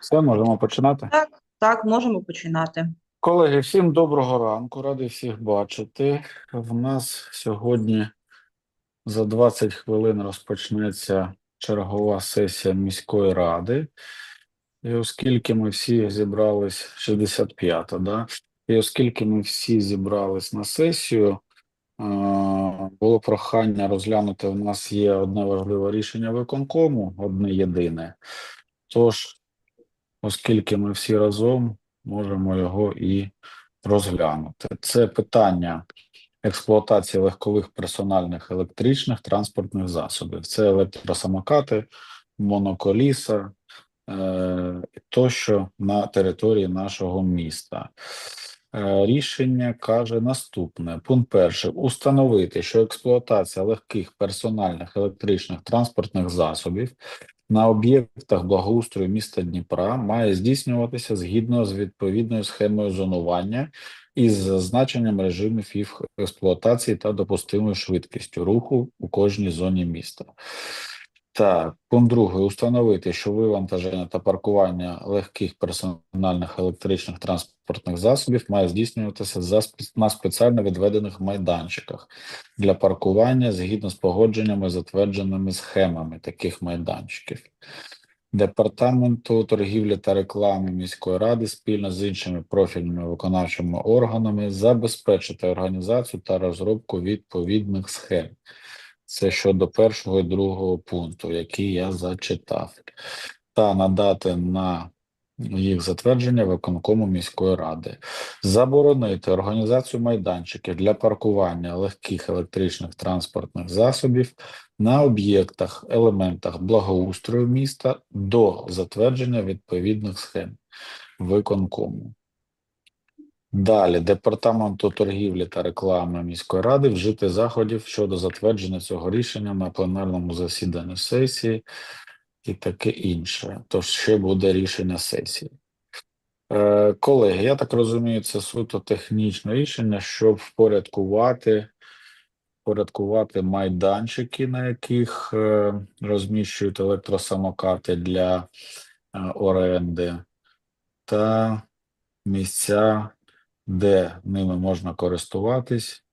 Все, можемо починати. Так, так, можемо починати. Колеги, всім доброго ранку, радий всіх бачити. В нас сьогодні за 20 хвилин розпочнеться чергова сесія міської ради. І оскільки ми всі зібрались 65-та, да? І оскільки ми всі зібрались на сесію, було прохання розглянути. У нас є одне важливе рішення виконкому, одне єдине. Тож, оскільки ми всі разом можемо його і розглянути. Це питання експлуатації легкових персональних електричних транспортних засобів. Це електросамокати, моноколіса е, тощо на території нашого міста. Е, Рішення каже наступне: пункт перший установити, що експлуатація легких персональних електричних транспортних засобів на об'єктах благоустрою міста Дніпра має здійснюватися згідно з відповідною схемою зонування із зазначенням режимів їх експлуатації та допустимою швидкістю руху у кожній зоні міста. Так, пункт другий. Установити, що вивантаження та паркування легких персональних електричних транспортних засобів має здійснюватися за на спеціально відведених майданчиках для паркування згідно з погодженнями, затвердженими схемами таких майданчиків. Департаменту торгівлі та реклами міської ради спільно з іншими профільними виконавчими органами забезпечити організацію та розробку відповідних схем. Це щодо першого і другого пункту, які я зачитав, та надати на їх затвердження виконкому міської ради, заборонити організацію майданчиків для паркування легких електричних транспортних засобів на об'єктах, елементах благоустрою міста до затвердження відповідних схем виконкому. Далі департаменту торгівлі та реклами міської ради вжити заходів щодо затвердження цього рішення на пленарному засіданні сесії і таке інше. Тож ще буде рішення сесії. Е, колеги, я так розумію, це суто технічне рішення, щоб впорядкувати, впорядкувати майданчики, на яких е, розміщують електросамокати для е, оренди, та місця, де ними можна користуватись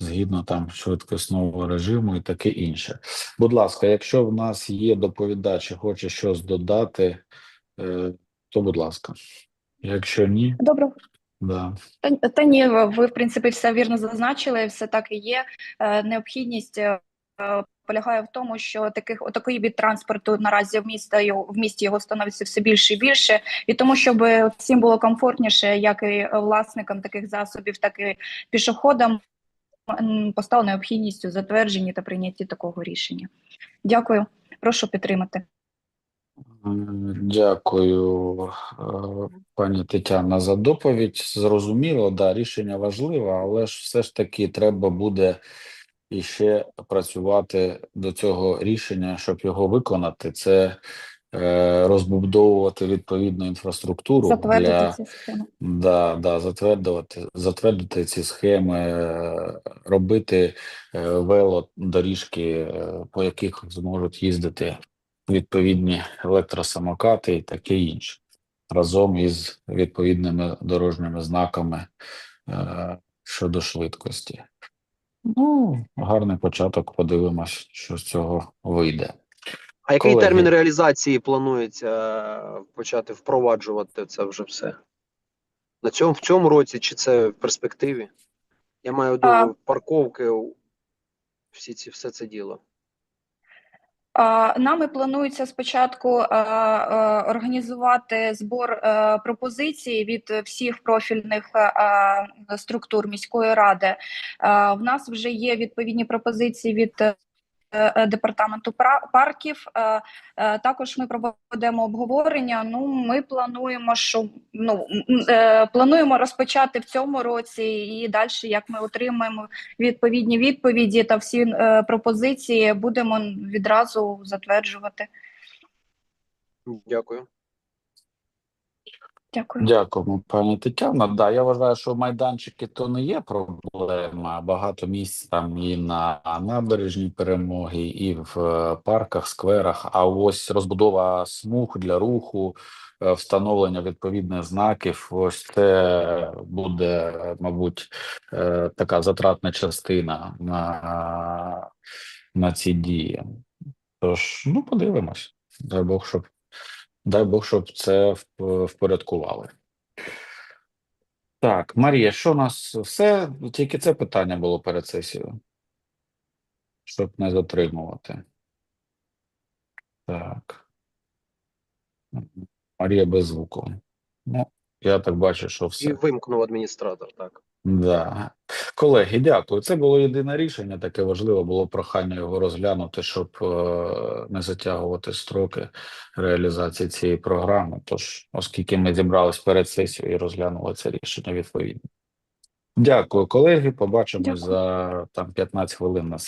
згідно там швидкісного режиму і таке інше. Будь ласка, якщо в нас є доповідач і хоче щось додати, е, то будь ласка. Якщо ні, Добре, да. та, та ні, ви в принципі все вірно зазначили, все так і є. Е, необхідність е, полягає в тому, що таких такий від транспорту наразі в його в місті його становиться все більше і більше, і тому, щоб всім було комфортніше, як і власникам таких засобів, так і пішоходам, постала необхідність у затвердженні та прийнятті такого рішення. Дякую, прошу підтримати. Дякую, е, пані Тетяна, за доповідь. Зрозуміло, да, рішення важливе, але ж все ж таки треба буде іще працювати до цього рішення, щоб його виконати. Це е, розбудовувати відповідну інфраструктуру Затвердити для ці схеми. Да, да, затвердувати, затвердити ці схеми, е, робити е, велодоріжки, е, по яких зможуть їздити відповідні електросамокати і таке інше, разом із відповідними дорожніми знаками е, щодо швидкості. Ну, гарний початок. Подивимось, що з цього вийде. А який Колеги. термін реалізації планується е, почати впроваджувати це вже все? На цьому в цьому році чи це в перспективі? Я маю до парковки, всі ці все це діло. Нами планується спочатку організувати збор пропозицій від всіх профільних структур міської ради. В нас вже є відповідні пропозиції від департаменту пра- парків. Е, е, Також ми проведемо обговорення. Ну, ми плануємо, що ну е, плануємо розпочати в цьому році і далі, як ми отримаємо відповідні відповіді та всі е, пропозиції будемо відразу затверджувати. Дякую. Дякую. Дякуємо, пані Тетяна. Да, я вважаю, що майданчики то не є проблема. Багато місць там і на набережній перемоги, і в е, парках, скверах. А ось розбудова смуг для руху, е, встановлення відповідних знаків. Ось це буде, мабуть, е, така затратна частина на, на ці дії. Тож, ну, подивимось. Дай Бог, щоб Дай Бог, щоб це впорядкували. Так, Марія, що у нас все? Тільки це питання було перед сесією. Щоб не затримувати. Так. Марія без звуку. Ну, я так бачу, що все. І вимкнув адміністратор, так. Да. Колеги, дякую. Це було єдине рішення. Таке важливе було прохання його розглянути, щоб е, не затягувати строки реалізації цієї програми. Тож, оскільки ми зібрались перед сесією і розглянули це рішення відповідно. Дякую, колеги. Побачимось за там 15 хвилин на